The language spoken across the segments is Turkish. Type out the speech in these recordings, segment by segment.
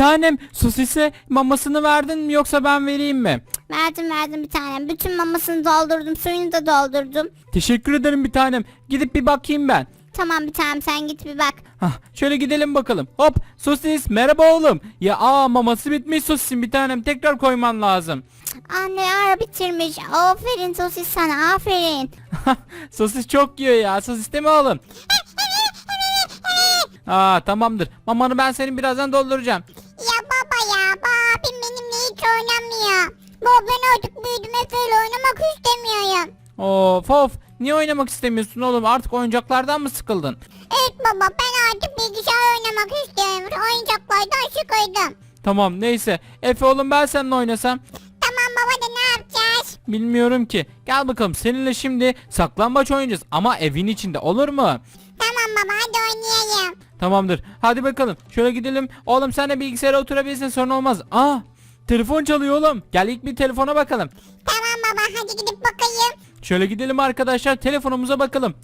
tanem sosise mamasını verdin mi yoksa ben vereyim mi? Verdim verdim bir tane. Bütün mamasını doldurdum. Suyunu da doldurdum. Teşekkür ederim bir tanem. Gidip bir bakayım ben. Tamam bir tanem sen git bir bak. Hah, şöyle gidelim bakalım. Hop sosis merhaba oğlum. Ya aa maması bitmiş sosisin bir tanem tekrar koyman lazım. Anne ara bitirmiş. Aferin sosis sana aferin. sosis çok yiyor ya sosis değil mi oğlum? Aa tamamdır. Mamanı ben senin birazdan dolduracağım. Baba ben artık büyüdüm Efe'yle oynamak istemiyorum. Of of. Niye oynamak istemiyorsun oğlum? Artık oyuncaklardan mı sıkıldın? Evet baba ben artık bilgisayar oynamak istiyorum. Oyuncaklardan sıkıldım. Tamam neyse. Efe oğlum ben seninle oynasam. Tamam baba da ne yapacağız? Bilmiyorum ki. Gel bakalım seninle şimdi saklambaç oynayacağız. Ama evin içinde olur mu? Tamam baba hadi oynayalım. Tamamdır. Hadi bakalım. Şöyle gidelim. Oğlum sen de bilgisayara oturabilirsin sorun olmaz. Aa telefon çalıyor oğlum. Gel ilk bir telefona bakalım. Tamam baba hadi gidip bakayım. Şöyle gidelim arkadaşlar telefonumuza bakalım.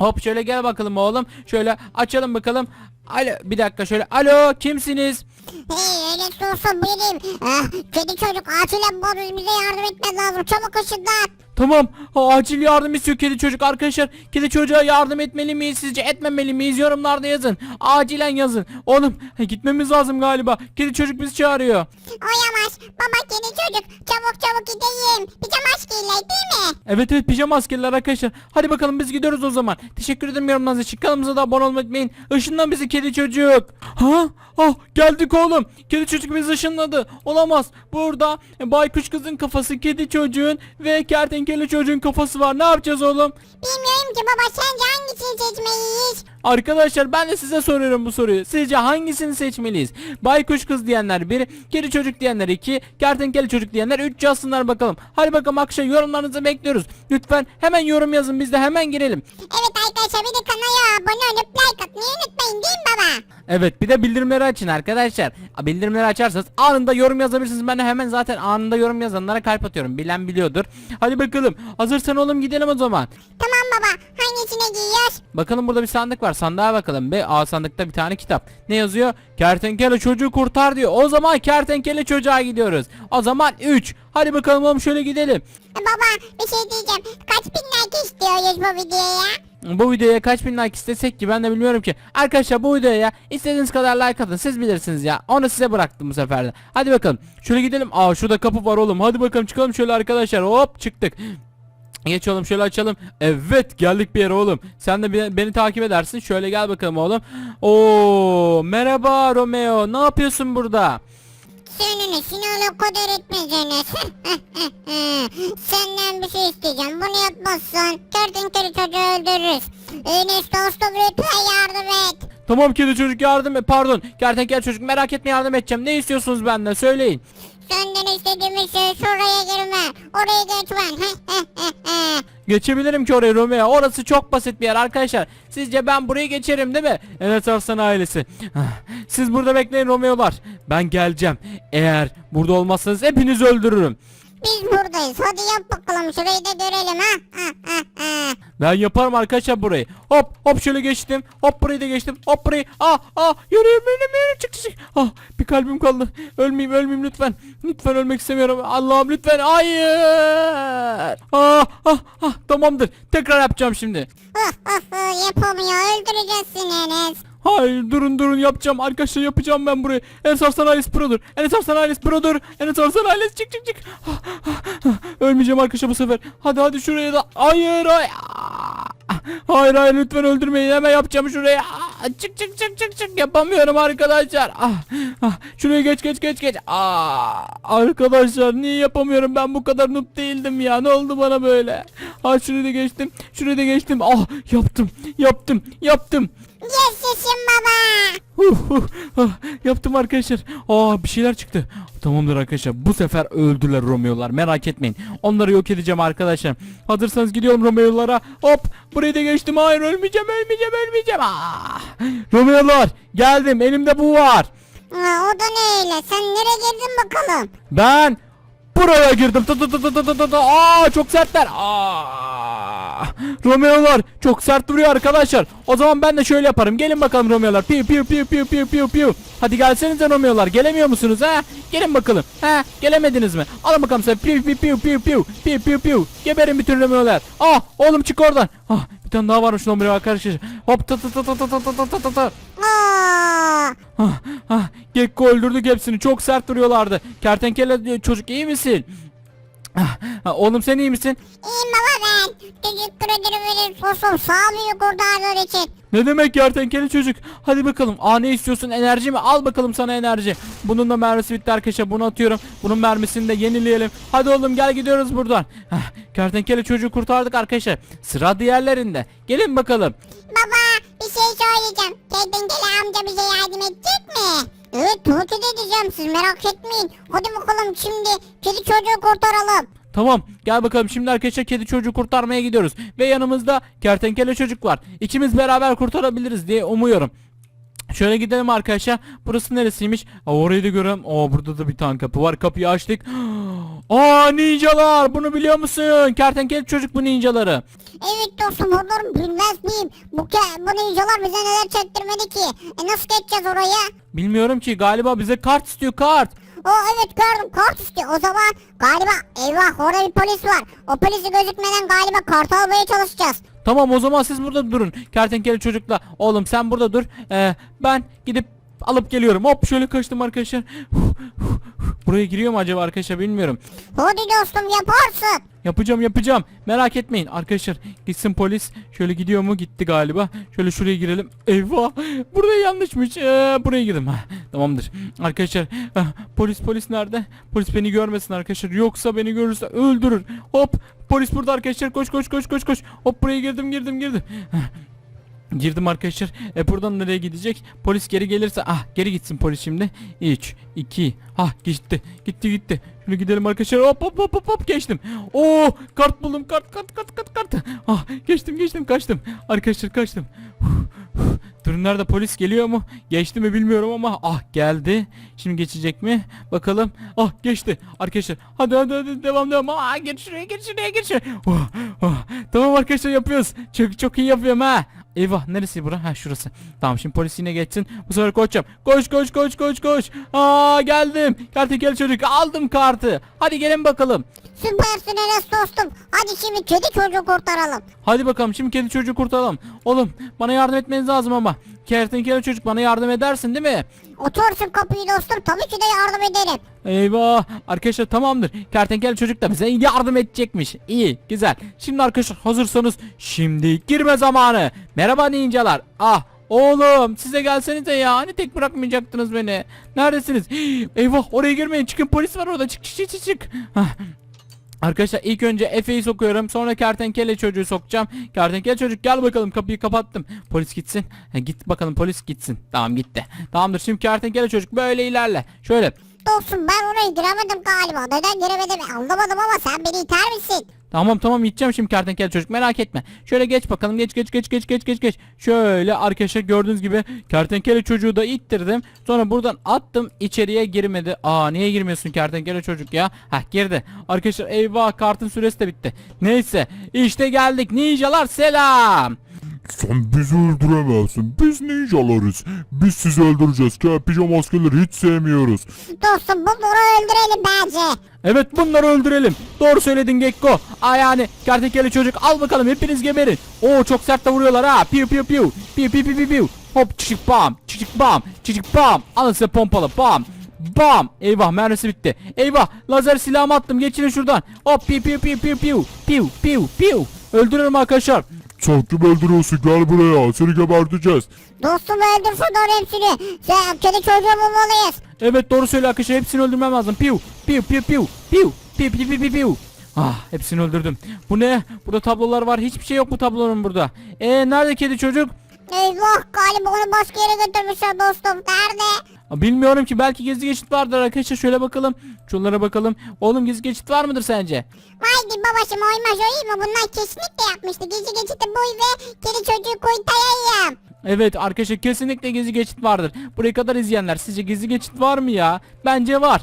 Hop şöyle gel bakalım oğlum. Şöyle açalım bakalım. Alo bir dakika şöyle. Alo kimsiniz? Hey öyle sorsa benim. Ah, kedi çocuk acilen bu bize yardım etmen lazım. Çabuk ışınlan. Tamam. Ha, acil yardım istiyor kedi çocuk arkadaşlar. Kedi çocuğa yardım etmeli miyiz sizce etmemeli miyiz yorumlarda yazın. Acilen yazın. Oğlum gitmemiz lazım galiba. Kedi çocuk bizi çağırıyor. Oyamaz. Baba kedi çocuk. Çabuk çabuk gideyim. Pijama aşkıyla değil mi? Evet evet pijama askerler arkadaşlar. Hadi bakalım biz gidiyoruz o zaman. Teşekkür ederim yorumlarınız için. Kanalımıza da abone olmayı unutmayın. Işınlan bizi kedi çocuk. Ha? Ah geldik oğlum. Kedi çocuk bizi ışınladı. Olamaz. Burada e, baykuş kızın kafası, kedi çocuğun ve kertenkele çocuğun kafası var. Ne yapacağız oğlum? Bilmiyorum ki baba sence hangisini seçmeliyiz? Arkadaşlar ben de size soruyorum bu soruyu. Sizce hangisini seçmeliyiz? Baykuş kız diyenler bir, kedi çocuk diyenler iki, kertenkele çocuk diyenler üç yazsınlar bakalım. Hadi bakalım akşam yorumlarınızı bekliyoruz. Lütfen hemen yorum yazın biz de hemen girelim. Evet arkadaşlar bir de kanala abone olup like atmayı unutmayın değil mi baba? Evet bir de bildirimleri açın arkadaşlar. Bildirimleri açarsanız anında yorum yazabilirsiniz. Ben de hemen zaten anında yorum yazanlara kalp atıyorum. Bilen biliyordur. Hadi bakalım. Hazırsan oğlum gidelim o zaman. Tamam baba hangisine giyiyoruz? Bakalım burada bir sandık var. Sandığa bakalım. Be A sandıkta bir tane kitap. Ne yazıyor? Kertenkele çocuğu kurtar diyor. O zaman kertenkele çocuğa gidiyoruz. O zaman 3. Hadi bakalım oğlum şöyle gidelim. Baba bir şey diyeceğim. Kaç bin like istiyoruz bu videoya? Bu videoya kaç bin like istesek ki ben de bilmiyorum ki. Arkadaşlar bu videoya istediğiniz kadar like atın. Siz bilirsiniz ya. Onu size bıraktım bu sefer de. Hadi bakalım. Şöyle gidelim. Aa şurada kapı var oğlum. Hadi bakalım çıkalım şöyle arkadaşlar. Hop çıktık. Geç oğlum şöyle açalım. Evet geldik bir yere oğlum. Sen de be- beni takip edersin. Şöyle gel bakalım oğlum. Oo merhaba Romeo. Ne yapıyorsun burada? Senin işini öyle kadar etmeyeceğiniz. Senden bir şey isteyeceğim. Bunu yapmazsan kertenkele çocuğu öldürürüz. Enes dostum lütfen yardım et. Tamam kedi çocuk yardım et. Pardon. Kertenkele çocuk merak etme yardım edeceğim. Ne istiyorsunuz benden söyleyin. Senden istediğimiz şey şuraya girme. Oraya geçmen. Geçebilirim ki oraya Romeo. Orası çok basit bir yer arkadaşlar. Sizce ben burayı geçerim değil mi? Evet Arslan ailesi. Ah, Siz burada bekleyin Romeo'lar. Ben geleceğim. Eğer burada olmazsanız hepinizi öldürürüm. Biz buradayız. Hadi yap bakalım şurayı da görelim ha. Ben yaparım arkadaşlar burayı. Hop hop şöyle geçtim. Hop burayı da geçtim. Hop burayı. Ah ah yürüyün benim benim çık çık, çık. Ah bir kalbim kaldı. Ölmeyeyim ölmeyeyim lütfen. Lütfen ölmek istemiyorum. Allah'ım lütfen. Hayır. Ah ah ah tamamdır. Tekrar yapacağım şimdi. Yapamıyor. Öldüreceğiz seni Enes. Hayır durun durun yapacağım arkadaşlar yapacağım ben burayı. Enes Arslan ailesi produr. Enes Arslan ailesi produr. Enes Arslan ailesi çık çık çık. Ah, ah, ah. Ölmeyeceğim arkadaşlar bu sefer. Hadi hadi şuraya da. Hayır hayır. Ah. Hayır hayır lütfen öldürmeyin hemen yapacağım şuraya. Ah, Çık çık çık çık çık yapamıyorum arkadaşlar. Ah, ah. Şuraya geç geç geç geç. Ah, arkadaşlar niye yapamıyorum ben bu kadar noob değildim ya. Ne oldu bana böyle? Ah şuraya da geçtim. Şuraya da geçtim. Ah yaptım yaptım yaptım. Yaşasın baba. Huh, huh, ah, yaptım arkadaşlar. Aa bir şeyler çıktı. Tamamdır arkadaşlar. Bu sefer öldüler Romeo'lar. Merak etmeyin. Onları yok edeceğim arkadaşlar. Hazırsanız gidiyorum Romeo'lara. Hop burayı da geçtim. Hayır ölmeyeceğim ölmeyeceğim ölmeyeceğim. Ah. Romeo'lar geldim. Elimde bu var. Aa, o da ne öyle? Sen nereye girdin bakalım? Ben buraya girdim. Tı tı tı tı tı tı tı. Aa çok sertler. Aa. Romeo'lar çok sert duruyor arkadaşlar. O zaman ben de şöyle yaparım. Gelin bakalım Romeo'lar. Piu piu piu piu piu piu piu. Hadi gelsenize Romeo'lar. Gelemiyor musunuz ha? Gelin bakalım. Ha? Gelemediniz mi? Alın bakalım size. Piu piu piu piu piu. Piu piu piu. Geberin bütün Romeo'lar. Ah oğlum çık oradan. Ah bir tane daha varmış Romeo arkadaşlar. Hop ta ta ta ta ta ta ta ta ta ta. Ah, ah, Gekko öldürdük hepsini. Çok sert duruyorlardı. Kertenkele e, çocuk iyi misin? Ah, ah, oğlum sen iyi misin? iyiyim baba ben. Teşekkür ederim verin dostum. Sağ ol beni kurtardığın için. Ne demek kertenkele çocuk? Hadi bakalım. Aa ne istiyorsun? Enerji mi? Al bakalım sana enerji. Bunun da mermisi bitti arkadaşlar. Bunu atıyorum. Bunun mermisini de yenileyelim. Hadi oğlum gel gidiyoruz buradan. Hah, kertenkele çocuğu kurtardık arkadaşlar. Sıra diğerlerinde. Gelin bakalım. Baba bir şey söyleyeceğim. Kertenkele amca bize yardım edecek mi? Evet de edeceğim siz merak etmeyin. Hadi bakalım şimdi kedi çocuğu kurtaralım. Tamam gel bakalım şimdi arkadaşlar kedi çocuğu kurtarmaya gidiyoruz. Ve yanımızda kertenkele çocuk var. İkimiz beraber kurtarabiliriz diye umuyorum. Şöyle gidelim arkadaşlar. Burası neresiymiş? Aa, orayı da görüyorum. Aa burada da bir tane kapı var. Kapıyı açtık. Aa ninjalar. Bunu biliyor musun? Kertenkele çocuk bu ninjaları. Evet dostum onları bilmez miyim? Bu, ke- bu ninjalar bize neler çektirmedi ki? E nasıl geçeceğiz oraya? Bilmiyorum ki galiba bize kart istiyor kart. O evet gördüm kart istiyor. O zaman galiba eyvah orada bir polis var. O polisi gözükmeden galiba kart almaya çalışacağız. Tamam o zaman siz burada durun. Kertenkele çocukla. Oğlum sen burada dur. Ee, ben gidip alıp geliyorum. Hop şöyle kaçtım arkadaşlar. Buraya giriyor mu acaba arkadaşlar bilmiyorum. Hadi dostum yaparsın. Yapacağım yapacağım. Merak etmeyin arkadaşlar. Gitsin polis. Şöyle gidiyor mu? Gitti galiba. Şöyle şuraya girelim. Eyvah. Burada yanlışmış. Ee, buraya girdim. Hah, Tamamdır. Arkadaşlar polis polis nerede? Polis beni görmesin arkadaşlar. Yoksa beni görürse öldürür. Hop polis burada arkadaşlar. Koş koş koş koş koş. Hop buraya girdim girdim girdim. Girdim arkadaşlar. E buradan nereye gidecek? Polis geri gelirse ah geri gitsin polis şimdi. 3 2 ah gitti. Gitti gitti. Şunu gidelim arkadaşlar. Hop hop hop hop hop geçtim. Oo kart buldum. Kart kart kart kart kart. Ah geçtim geçtim kaçtım. Arkadaşlar kaçtım. Durun nerede polis geliyor mu? Geçti mi bilmiyorum ama ah geldi. Şimdi geçecek mi? Bakalım. Ah geçti. Arkadaşlar hadi hadi hadi devam devam. Ah geç şuraya geç şuraya geç. Oh, oh. Tamam arkadaşlar yapıyoruz. Çok çok iyi yapıyorum ha. Eyvah neresi bura? Ha şurası. Tamam şimdi polis yine geçsin. Bu sefer koşacağım. Koş koş koş koş koş. Aa geldim. Kertenkele çocuk aldım kartı. Hadi gelin bakalım. Süpersin Enes dostum. Hadi şimdi kedi çocuğu kurtaralım. Hadi bakalım şimdi kedi çocuğu kurtaralım. Oğlum bana yardım etmeniz lazım ama. Kertenkele çocuk bana yardım edersin değil mi? Otursun kapıyı dostum tabii ki de yardım ederim. Eyvah arkadaşlar tamamdır. Kertenkele çocuk da bize yardım edecekmiş. İyi güzel. Şimdi arkadaşlar hazırsanız şimdi girme zamanı. Merhaba ninjalar. Ah oğlum size gelsenize ya. Hani tek bırakmayacaktınız beni. Neredesiniz? Hii, Eyvah oraya girmeyin. Çıkın polis var orada. Çık çık çık çık. Arkadaşlar ilk önce Efe'yi sokuyorum. Sonra kertenkele çocuğu sokacağım. Kertenkele çocuk gel bakalım kapıyı kapattım. Polis gitsin. Ha, git bakalım polis gitsin. Tamam gitti. Tamamdır şimdi kertenkele çocuk böyle ilerle. Şöyle. Dostum ben oraya giremedim galiba. Neden giremedim anlamadım ama sen beni iter misin? Tamam tamam gideceğim şimdi kertenkele çocuk merak etme. Şöyle geç bakalım geç geç geç geç geç geç geç. Şöyle arkadaşlar gördüğünüz gibi kertenkele çocuğu da ittirdim. Sonra buradan attım içeriye girmedi. Aa niye girmiyorsun kertenkele çocuk ya? Hah girdi. Arkadaşlar eyvah kartın süresi de bitti. Neyse işte geldik ninjalar selam. Sen bizi öldüremezsin. Biz ninjalarız. Biz sizi öldüreceğiz. Ke pijama askerleri hiç sevmiyoruz. Dostum bunları öldürelim bence. Evet bunları öldürelim. Doğru söyledin Gekko. Aa yani kertenkele çocuk al bakalım hepiniz geberin. Oo çok sert de vuruyorlar ha. Piu piu piu. Piu piu piu piu piu. Hop çiçik bam. Çiçik bam. Çiçik bam. Alın size pompalı bam. Bam. Eyvah mermisi bitti. Eyvah lazer silahımı attım. Geçin şuradan. Hop piu piu piu piu piu. Piu piu piu. Öldürüyorum arkadaşlar. Sen kim öldürüyorsun? Gel buraya. Seni geberteceğiz. Dostum öldür şunları hepsini. Sen kedi çocuğu bulmalıyız. Evet doğru söyle arkadaşlar hepsini öldürmem lazım. Piu piu piu piu piu piu piu piu piu piu. Ah hepsini öldürdüm. Bu ne? Burada tablolar var. Hiçbir şey yok bu tablonun burada. E nerede kedi çocuk? Eyvah galiba onu başka yere götürmüşler dostum. Nerede? Bilmiyorum ki belki gizli geçit vardır arkadaşlar. Şöyle bakalım. Şunlara bakalım. Oğlum gizli geçit var mıdır sence? Haydi babacım oymaz oyma bunlar kesinlikle yapmıştı. Gece geçiti boy ve kedi çocuğu kurtarayım. Evet arkadaşlar kesinlikle gizli geçit vardır. Buraya kadar izleyenler sizce gizli geçit var mı ya? Bence var.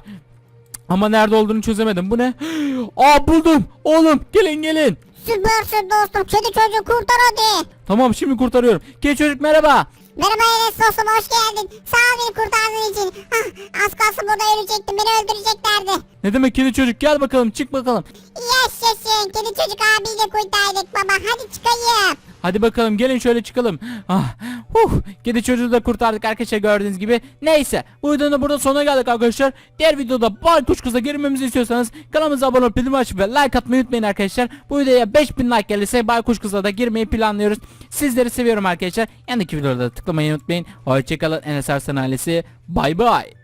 Ama nerede olduğunu çözemedim. Bu ne? Aa buldum. Oğlum gelin gelin. Süpersin dostum kedi çocuğu kurtar hadi. Tamam şimdi kurtarıyorum. Kedi çocuk merhaba. Merhaba Enes dostum hoş geldin. Sağ ol beni kurtardığın için. Hah, az kalsın burada ölecektim. Beni öldüreceklerdi. Ne demek kedi çocuk gel bakalım çık bakalım. Yaşasın. Kedi çocuk abiyi de kurtardık baba. Hadi çıkayım. Hadi bakalım gelin şöyle çıkalım. Ah, huh, kedi çocuğu da kurtardık arkadaşlar gördüğünüz gibi. Neyse bu videonun da burada sonuna geldik arkadaşlar. Diğer videoda Baykuş Kız'a girmemizi istiyorsanız kanalımıza abone olup bildirim açıp ve like atmayı unutmayın arkadaşlar. Bu videoya 5000 like gelirse Baykuş Kız'a da girmeyi planlıyoruz. Sizleri seviyorum arkadaşlar. Yanındaki videoda da tıklamayı unutmayın. Hoşçakalın Enes Arslan ailesi. Bay bay.